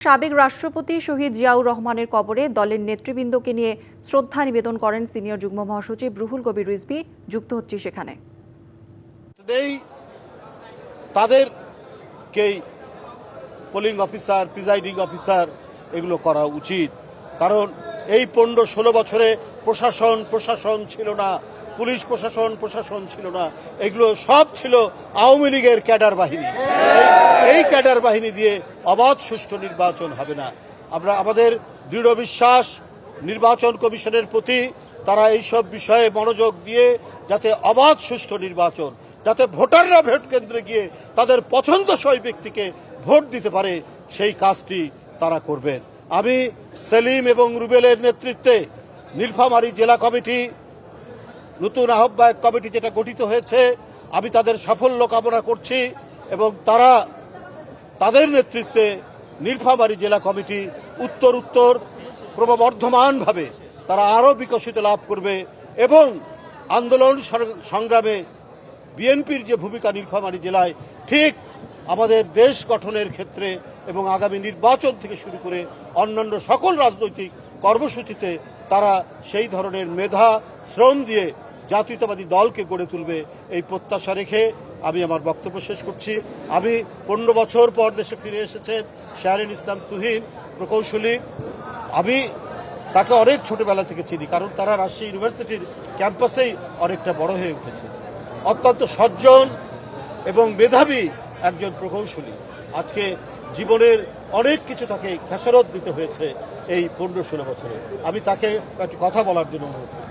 সাবেক রাষ্ট্রপতি শহীদ জিয়াউর রহমানের কবরে দলের নেতৃবৃন্দকে নিয়ে শ্রদ্ধা নিবেদন করেন সিনিয়র যুগ্ম মহাসচিব রুহুল কবির রিজভি, যুক্ত হচ্ছে সেখানে। তাদের তাদেরকেই পোলিং অফিসার প্রিজাইডিং অফিসার এগুলো করা উচিত। কারণ এই পনেরো ষোলো বছরে প্রশাসন প্রশাসন ছিল না। পুলিশ প্রশাসন প্রশাসন ছিল না। এগুলো সব ছিল আওয়ামী লীগের ক্যাডার বাহিনী। এই- ক্যাডার বাহিনী দিয়ে অবাধ সুষ্ঠু নির্বাচন হবে না। আমরা, আমাদের দৃঢ় বিশ্বাস, নির্বাচন কমিশনের প্রতি তারা এইসব বিষয়ে মনোযোগ দিয়ে যাতে অবাধ সুষ্ঠু নির্বাচন, যাতে ভোটাররা ভোট কেন্দ্রে গিয়ে তাদের পছন্দসই ব্যক্তিকে ভোট দিতে পারে, সেই কাজটি তারা করবেন। আমি সেলিম এবং রুবেলের নেতৃত্বে নীলফামারী জেলা কমিটি নতুন আহ্বায়ক কমিটি যেটা গঠিত হয়েছে, আমি তাদের সাফল্য কামনা করছি এবং তারা তাদের নেতৃত্বে নীলফামারী জেলা কমিটি উত্তর উত্তর ক্রমবর্ধমানভাবে তারা আরও বিকশিত লাভ করবে এবং আন্দোলন সংগ্রামে বিএনপির যে ভূমিকা নীলফামারী জেলায়, ঠিক আমাদের দেশ গঠনের ক্ষেত্রে এবং আগামী নির্বাচন থেকে শুরু করে অন্যান্য সকল রাজনৈতিক কর্মসূচিতে তারা সেই ধরনের মেধা, শ্রম দিয়ে জাতীয়তাবাদী দলকে গড়ে তুলবে এই প্রত্যাশা রেখে আমি আমার বক্তব্য শেষ করছি। আমি পনেরো বছর পর দেশে ফিরে এসেছেন শাহরিন ইসলাম তুহিন প্রকৌশলী। আমি তাকে অনেক ছোটবেলা থেকে চিনি, কারণ তারা রাজশাহী ইউনিভার্সিটির ক্যাম্পাসেই অনেকটা বড় হয়ে উঠেছে। অত্যন্ত সজ্জন এবং মেধাবী একজন প্রকৌশলী। আজকে জীবনের অনেক কিছু তাকে খেসারত দিতে হয়েছে। এই পনেরো ষোলো বছরে। আমি তাকে একটি কথা বলার জন্য অনুরোধ করছি।